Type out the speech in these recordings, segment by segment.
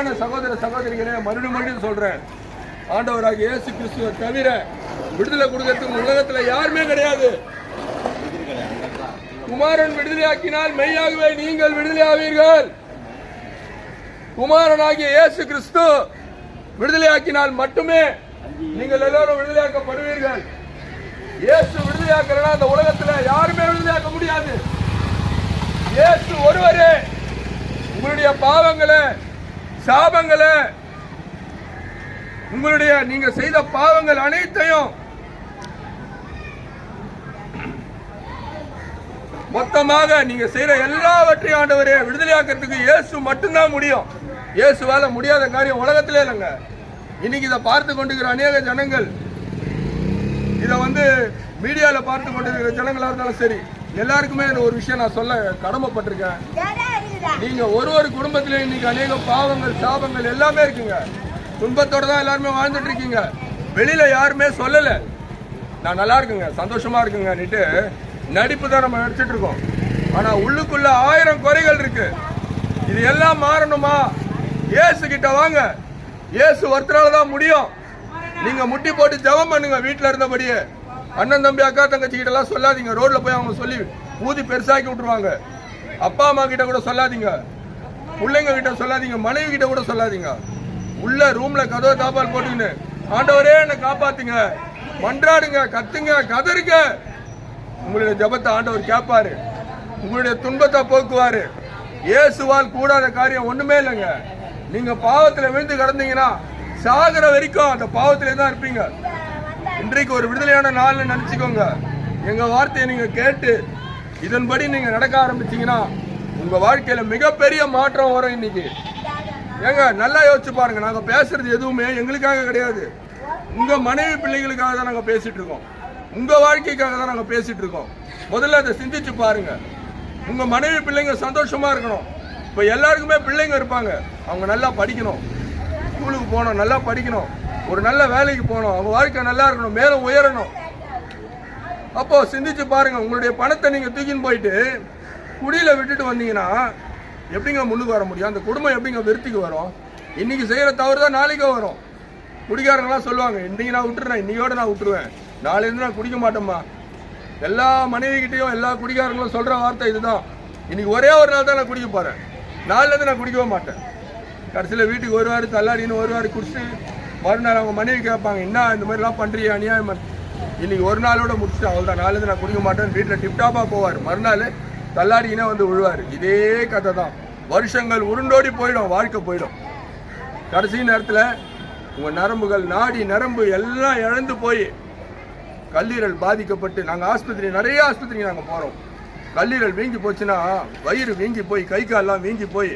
அன்பான சகோதர சகோதரிகளே மறுபடியும் மறுபடியும் சொல்றேன். ஆண்டவராக இயேசு கிறிஸ்துவை தவிர விடுதலை கொடுக்கறதுக்கு உலகத்துல யாருமே கிடையாது. குமாரன் விடுதலையாக்கினால் மெய்யாகவே நீங்கள் விடுதலை ஆவீர்கள். குமாரனாகிய இயேசு கிறிஸ்து விடுதலையாக்கினால் மட்டுமே நீங்கள் எல்லாரும் விடுதலையாக்கப்படுவீர்கள். இயேசு விடுதலையாக்கலனா அந்த உலகத்துல யாருமே விடுதலையாக்க முடியாது. இயேசு ஒருவரே. உங்களுடைய பாவங்களை சாபங்களை உங்களுடைய நீங்க செய்த பாவங்கள் அனைத்தையும் மொத்தமாக நீங்க செய்யற எல்லாவற்றையும் ஆண்டவரே விடுதலையாக்கிறதுக்கு இயேசு மட்டும்தான் முடியும். இயேசுவால முடியாத காரியம் உலகத்திலே இல்லைங்க. இன்னைக்கு இதை பார்த்து கொண்டிருக்கிற அநேக ஜனங்கள் இதை வந்து மீடியாவில் பார்த்து கொண்டிருக்கிற ஜனங்களாக இருந்தாலும் சரி எல்லாருக்குமே ஒரு விஷயம் நான் சொல்ல கடமைப்பட்டிருக்கேன். நீங்க ஒரு ஒரு குடும்பத்திலையும் இன்னைக்கு அநேக பாவங்கள் சாபங்கள் எல்லாமே இருக்குங்க. துன்பத்தோட தான் எல்லாருமே வாழ்ந்துட்டு இருக்கீங்க. வெளியில யாருமே சொல்லல. நான் நல்லா இருக்குங்க சந்தோஷமா இருக்குங்கன்னுட்டு நடிப்பு தான் நம்ம நடிச்சிட்டு இருக்கோம். ஆனா உள்ளுக்குள்ள ஆயிரம் குறைகள் இருக்கு. இது எல்லாம் மாறணுமா? ஏசு கிட்ட வாங்க. ஏசு ஒருத்தரால தான் முடியும். நீங்க முட்டி போட்டு ஜெபம் பண்ணுங்க வீட்டில் இருந்தபடியே. அண்ணன் தம்பி அக்கா தங்கச்சி கிட்ட எல்லாம் சொல்லாதீங்க. ரோட்ல போய் அவங்க சொல்லி ஊதி பெருசாக்கி விட்டுருவாங்க. அப்பா அம்மா கிட்ட கூட சொல்லாதீங்க. பிள்ளைங்க கிட்ட சொல்லாதீங்க மனைவி கிட்ட கூட சொல்லாதீங்க. உள்ள ரூம்ல கதவை தாப்பால் போட்டுக்கின்னு ஆண்டவரே என்னை காப்பாத்துங்க. மன்றாடுங்க கத்துங்க கதறுங்க. உங்களுடைய ஜெபத்தை ஆண்டவர் கேட்பாரு. உங்களுடைய துன்பத்தை போக்குவாரு. இயேசுவால் கூடாத காரியம் ஒண்ணுமே இல்லைங்க. நீங்க பாவத்துல விழுந்து கிடந்தீங்கன்னா சாகிற வரைக்கும் அந்த பாவத்திலே தான் இருப்பீங்க. இன்றைக்கு ஒரு விடுதலையான நாள்னு நினைச்சுக்கோங்க. எங்க வார்த்தையை நீங்க கேட்டு இதன்படி நீங்க நடக்க ஆரம்பிச்சீங்கன்னா உங்க வாழ்க்கையில மிகப்பெரிய மாற்றம் வரும் இன்னைக்கு. ஏங்க நல்லா யோசிச்சு பாருங்க. நாங்க பேசுறது எதுவுமே எங்களுக்காக கிடையாது. உங்க மனைவி பிள்ளைகளுக்காக தான் நாங்க பேசிட்டு இருக்கோம். உங்க வாழ்க்கைக்காக தான் நாங்க பேசிட்டு இருக்கோம். முதல்ல அதை சிந்திச்சு பாருங்க. உங்க மனைவி பிள்ளைங்க சந்தோஷமா இருக்கணும். இப்ப எல்லாருக்குமே பிள்ளைங்க இருப்பாங்க. அவங்க நல்லா படிக்கணும். ஸ்கூலுக்கு போகணும் நல்லா படிக்கணும். ஒரு நல்ல வேலைக்கு போகணும். அவங்க வாழ்க்கை நல்லா இருக்கணும். மேலே உயரணும். அப்போ சிந்திச்சு பாருங்க உங்களுடைய பணத்தை நீங்க தூக்கின்னு போயிட்டு குடியில விட்டுட்டு வந்தீங்கன்னா எப்படிங்க முன்னுக்கு வர முடியும்? அந்த குடும்பம் எப்படிங்க விருத்திக்கு வரும்? இன்னைக்கு செய்யற தவறு தான் நாளைக்கு வரும். குடிக்காரங்களாம் சொல்லுவாங்க இன்னைக்கு நான் விட்டுறேன் இன்னையோட நான் விட்டுருவேன். நாளையிருந்து நான் குடிக்க மாட்டேம்மா. எல்லா மனைவிகிட்டையும் எல்லா குடிகாரங்களும் சொல்ற வார்த்தை இதுதான். இன்னைக்கு ஒரே ஒரு நாள் தான் நான் குடிக்க போறேன். நாளிலேருந்து நான் குடிக்கவே மாட்டேன். கடைசியில் வீட்டுக்கு வருவார் தள்ளாடின்னு வருவார் குடிச்சு மறுநாள் அவங்க மனைவி கேட்பாங்க என்ன இந்த மாதிரிலாம் பண்ணுறியா அநியாயம் இன்னைக்கு ஒரு நாளோட முடிச்சுட்டு அவ்வளோதான் நாலு நான் குடிக்க மாட்டேன் வீட்டில் டிப்டாப்பாக போவார். மறுநாள் தள்ளாடினே வந்து விழுவார். இதே கதை தான் வருஷங்கள் உருண்டோடி போயிடும் வாழ்க்கை போயிடும். கடைசி நேரத்தில் உங்கள் நரம்புகள் நாடி நரம்பு எல்லாம் இழந்து போய் கல்லீரல் பாதிக்கப்பட்டு நாங்கள் ஆஸ்பத்திரி நிறைய ஆஸ்பத்திரிக்கு நாங்கள் போகிறோம் கல்லீரல் வீங்கி போச்சுன்னா வயிறு வீங்கி போய் கை கால்லாம் வீங்கி போய்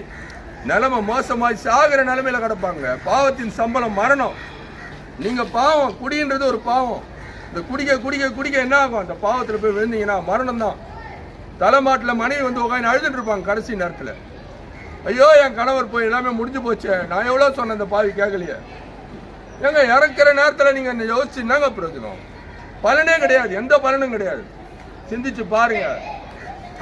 நிலமை மோசமாய் சாகிற நிலமையில கிடப்பாங்க. பாவத்தின் சம்பளம் மரணம். நீங்கள் பாவம் குடின்றது ஒரு பாவம். இந்த குடிக்க குடிக்க குடிக்க என்ன ஆகும்? அந்த பாவத்தில் போய் விழுந்தீங்கன்னா மரணம் தான் தலைமாட்டில் மனைவி வந்து உட்காந்து அழுதுட்டு இருப்பாங்க கடைசி நேரத்தில். ஐயோ என் கணவர் போய் எல்லாமே முடிஞ்சு போச்சு. நான் எவ்வளோ சொன்னேன் அந்த பாவி கேட்கலையே ஏங்க இறக்குற நேரத்தில் நீங்கள் இந்த யோசிச்சு என்னங்க பிரயோஜனம்? பலனே கிடையாது. எந்த பலனும் கிடையாது. சிந்திச்சு பாருங்க.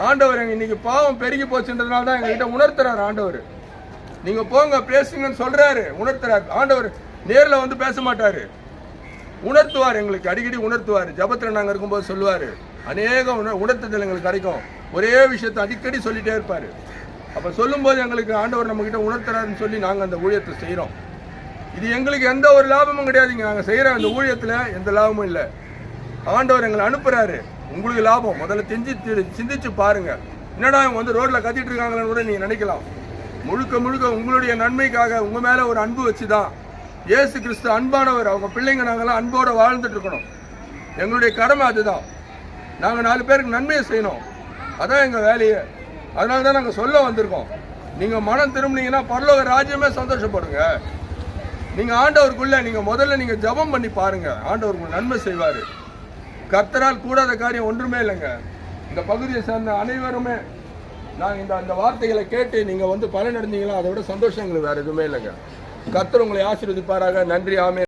ஆண்டவர் எங்க இன்னைக்கு பாவம் பெருகி போச்சுன்றதுனால தான் எங்ககிட்ட உணர்த்துறாரு ஆண்டவர். நீங்க போங்க பேசுங்கன்னு சொல்றாரு. உணர்த்துறாரு. ஆண்டவர் நேரில் வந்து பேச மாட்டாரு. உணர்த்துவார் எங்களுக்கு அடிக்கடி உணர்த்துவார். ஜபத்தில் நாங்கள் இருக்கும்போது சொல்லுவார். அநேக உணர் உணர்த்துதல் எங்களுக்கு கிடைக்கும். ஒரே விஷயத்தை அடிக்கடி சொல்லிட்டே இருப்பார். அப்போ சொல்லும்போது எங்களுக்கு ஆண்டவர் நம்மக்கிட்ட உணர்த்துறாருன்னு சொல்லி நாங்கள் அந்த ஊழியத்தை செய்கிறோம் இது எங்களுக்கு எந்த ஒரு லாபமும் கிடையாதுங்க. நாங்கள் செய்கிற அந்த ஊழியத்தில் எந்த லாபமும் இல்லை. ஆண்டவர் எங்களை அனுப்புகிறாரு உங்களுக்கு லாபம். முதல்ல தெரிஞ்சு சிந்திச்சு பாருங்கள் என்னடா இவங்க வந்து ரோட்டில் கத்திட்டு இருக்காங்களேன்னு கூட நீங்கள் நினைக்கலாம். முழுக்க முழுக்க உங்களுடைய நன்மைக்காக உங்கள் மேலே ஒரு அன்பு வச்சு தான் இயேசு கிறிஸ்து அன்பானவர். அவங்க பிள்ளைங்க நாங்கள்லாம் அன்போடு வாழ்ந்துட்டு இருக்கணும் எங்களுடைய கடமை அதுதான். நாங்கள் நாலு பேருக்கு நன்மையை செய்யணும். அதான் எங்கள் வேலையை. அதனால தான் நாங்கள் சொல்ல வந்திருக்கோம். நீங்கள் மனம் திரும்பினீங்கன்னா பரலோக ராஜ்யமே சந்தோஷப்படுங்க. நீங்கள் ஆண்டவருக்குள்ளே நீங்கள் முதல்ல நீங்கள் ஜெபம் பண்ணி பாருங்கள் ஆண்டவருக்கு நன்மை செய்வார். கர்த்தரால் கூடாத காரியம் ஒன்றுமே இல்லைங்க. இந்த பகுதியை சேர்ந்த அனைவருமே நாங்கள் இந்த அந்த வார்த்தைகளை கேட்டு நீங்கள் வந்து பலனடைந்தீங்களா அதை விட சந்தோஷம் எங்களுக்கு வேறு எதுவுமே இல்லைங்க. கர்த்தர் உங்களை ஆசீர்வதிப்பாராக. நன்றி ஆமே